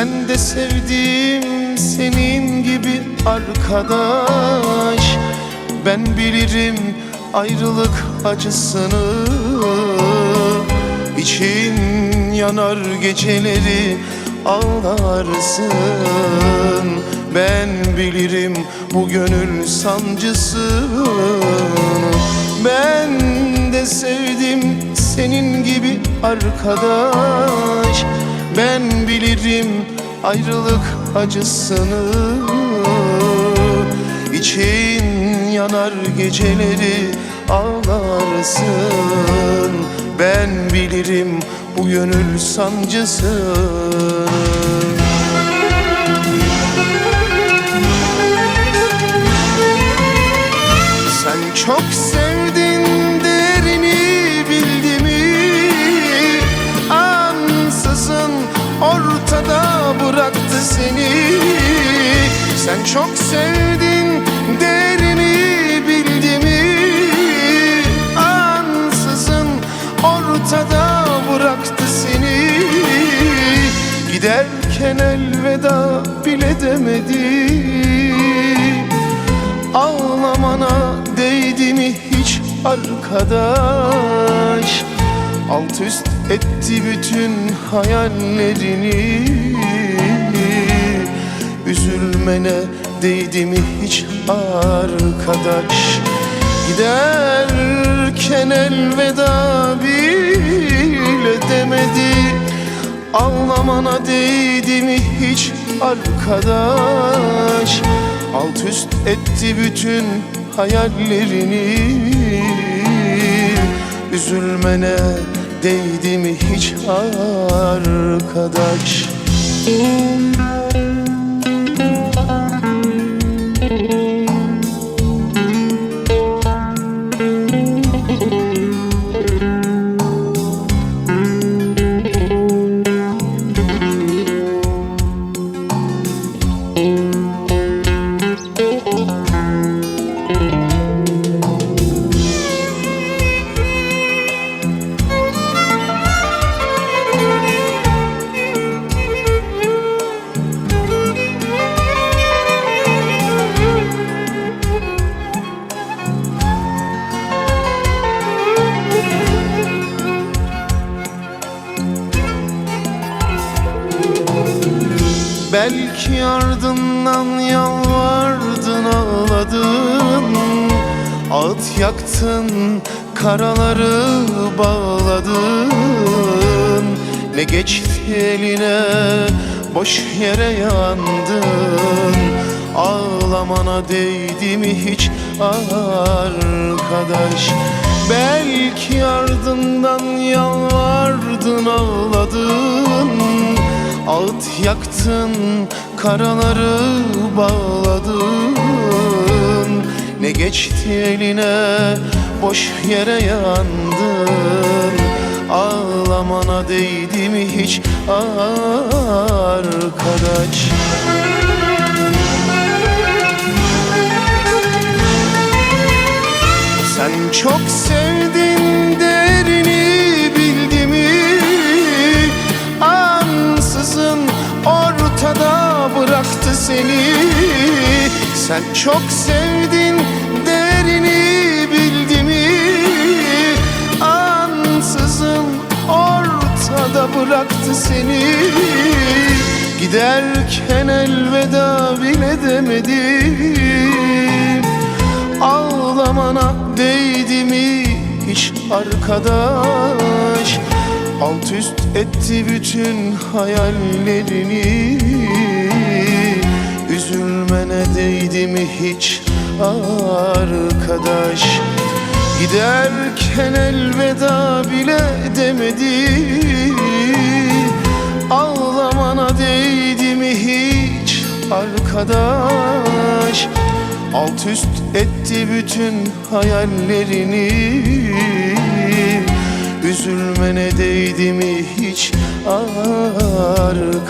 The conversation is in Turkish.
Ben de sevdim senin gibi arkadaş. Ben bilirim ayrılık acısını. İçin yanar geceleri ağlarsın. Ben bilirim bu gönül sancısını Ben de sevdim senin gibi arkadaş. Ben bilirim ayrılık acısını İçin yanar geceleri ağlarsın. Ben bilirim bu gönül sancısını Sen çok çok sevdin derini bildi mi Ansızın ortada bıraktı seni. Giderken elveda bile demedi. Ağlamana değdi mi hiç arkadaş? Alt üst etti bütün hayallerini Üzülmene değdi mi hiç arkadaş. Giderken elveda bile demedi. Ağlamana değdi mi hiç arkadaş. Alt üst etti bütün hayallerini. Üzülmene değdi mi hiç arkadaş Belki ardından yalvardın ağladın. Ağıt yaktın karaları bağladın. Ne geçti eline boş yere yandın. Ağlamana değdi mi hiç arkadaş? Belki ardından yalvardın ağladın Ağıt yaktın, karaları bağladın. Ne geçti eline, boş yere yandın. Ağlamana değdi mi hiç arkadaş? Sen çok sevdin Sen çok sevdin derini bildi mi? Ansızın ortada bıraktı seni. Giderken elveda bile demedim Ağlamana değdi mi hiç arkadaş? Alt üst etti bütün hayallerini Üzülmene değdi mi hiç arkadaş? Giderken elveda bile demedi. Ağlamana değdi mi hiç arkadaş? Alt üst etti bütün hayallerini. Üzülmene değdi mi hiç arkadaş